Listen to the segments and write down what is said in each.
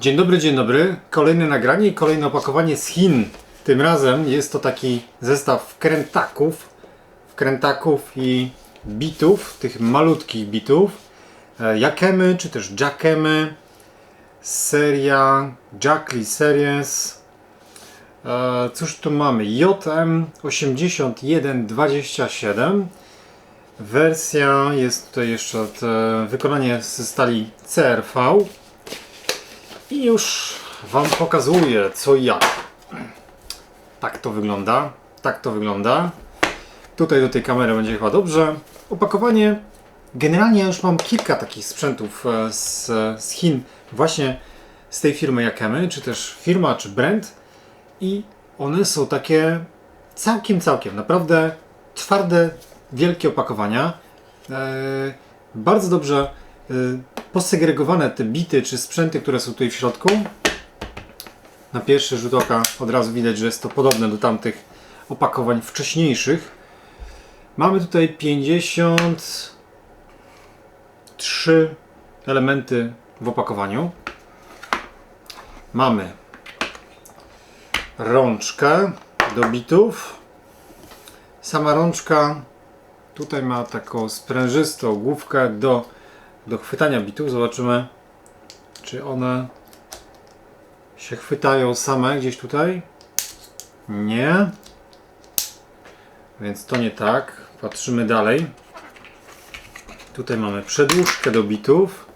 Dzień dobry, dzień dobry. Kolejne nagranie i kolejne opakowanie z Chin. Tym razem jest to taki zestaw wkrętaków, wkrętaków i bitów, tych malutkich bitów. E, Jakemy, czy też Jackemy. Seria Jackly Series. E, Cóż tu mamy? JM8127. Wersja jest tutaj jeszcze od, e, wykonanie ze stali CRV. I już Wam pokazuję co i jak. Tak to wygląda. Tak to wygląda. Tutaj do tej kamery będzie chyba dobrze. Opakowanie. Generalnie już mam kilka takich sprzętów e, z, z Chin, właśnie z tej firmy Jakemy, czy też firma, czy brand. I one są takie całkiem, całkiem, naprawdę twarde, wielkie opakowania. E, bardzo dobrze e, posegregowane te bity czy sprzęty, które są tutaj w środku. Na pierwszy rzut oka od razu widać, że jest to podobne do tamtych opakowań wcześniejszych. Mamy tutaj 53 elementy w opakowaniu. Mamy rączkę do bitów. Sama rączka tutaj ma taką sprężystą główkę do, do chwytania bitów. Zobaczymy, czy one się chwytają same gdzieś tutaj. Nie. Więc to nie tak. Patrzymy dalej. Tutaj mamy przedłużkę do bitów.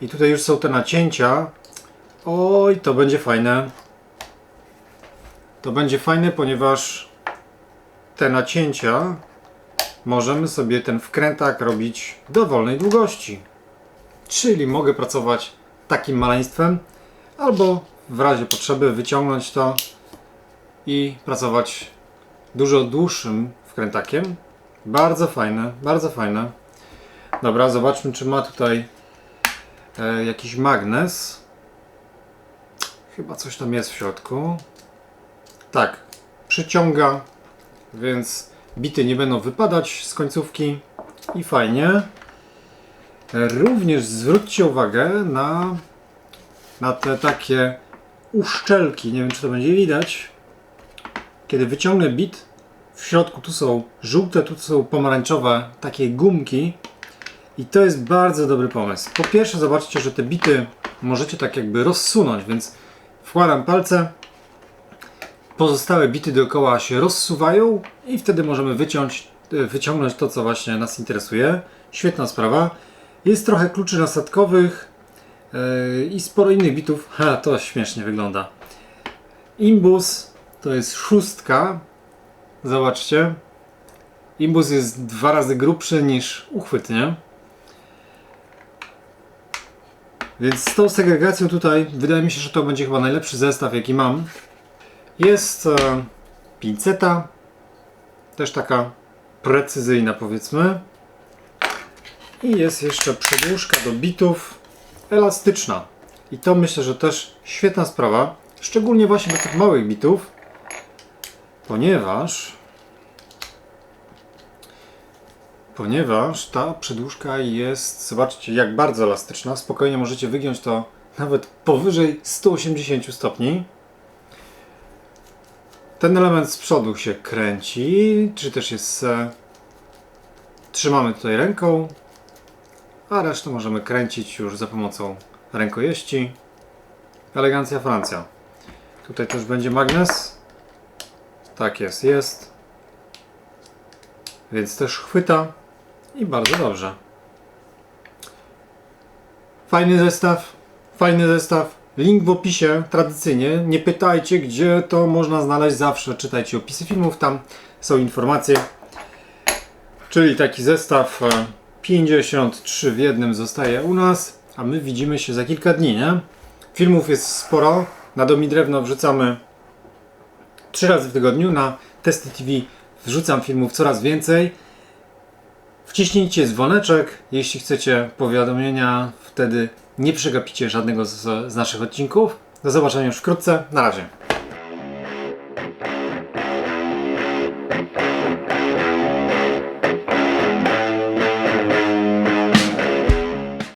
I tutaj już są te nacięcia. Oj, to będzie fajne. To będzie fajne, ponieważ te nacięcia możemy sobie ten wkrętak robić dowolnej długości. Czyli mogę pracować takim maleństwem, albo w razie potrzeby wyciągnąć to i pracować dużo dłuższym wkrętakiem. Bardzo fajne, bardzo fajne. Dobra, zobaczmy, czy ma tutaj e, jakiś magnes. Chyba coś tam jest w środku. Tak, przyciąga, więc bity nie będą wypadać z końcówki i fajnie. Również zwróćcie uwagę na, na te takie uszczelki. Nie wiem, czy to będzie widać. Kiedy wyciągnę bit, w środku tu są żółte, tu są pomarańczowe takie gumki. I to jest bardzo dobry pomysł. Po pierwsze, zobaczcie, że te bity możecie tak jakby rozsunąć, więc wkładam palce, pozostałe bity dookoła się rozsuwają i wtedy możemy wyciąć, wyciągnąć to, co właśnie nas interesuje. Świetna sprawa. Jest trochę kluczy nasadkowych yy, i sporo innych bitów. Ha, to śmiesznie wygląda. Imbus to jest szóstka. Zobaczcie. Imbus jest dwa razy grubszy niż uchwyt, nie? Więc z tą segregacją tutaj wydaje mi się, że to będzie chyba najlepszy zestaw, jaki mam. Jest e, pinceta, też taka precyzyjna powiedzmy. I jest jeszcze przedłużka do bitów elastyczna. I to myślę, że też świetna sprawa, szczególnie właśnie do tych małych bitów, ponieważ ponieważ ta przedłużka jest, zobaczcie jak bardzo elastyczna, spokojnie możecie wygiąć to nawet powyżej 180 stopni. Ten element z przodu się kręci, czy też jest. Trzymamy tutaj ręką, a resztę możemy kręcić już za pomocą rękojeści. Elegancja Francja. Tutaj też będzie magnes. Tak jest, jest. Więc też chwyta i bardzo dobrze. Fajny zestaw, fajny zestaw. Link w opisie, tradycyjnie. Nie pytajcie, gdzie to można znaleźć zawsze. Czytajcie opisy filmów, tam są informacje. Czyli taki zestaw e, 53 w jednym zostaje u nas, a my widzimy się za kilka dni, nie? Filmów jest sporo. Na Domi Drewno wrzucamy 3 razy w tygodniu. Na Testy TV wrzucam filmów coraz więcej. Wciśnijcie dzwoneczek, jeśli chcecie powiadomienia, wtedy nie przegapicie żadnego z, z naszych odcinków. Do zobaczenia już wkrótce. Na razie.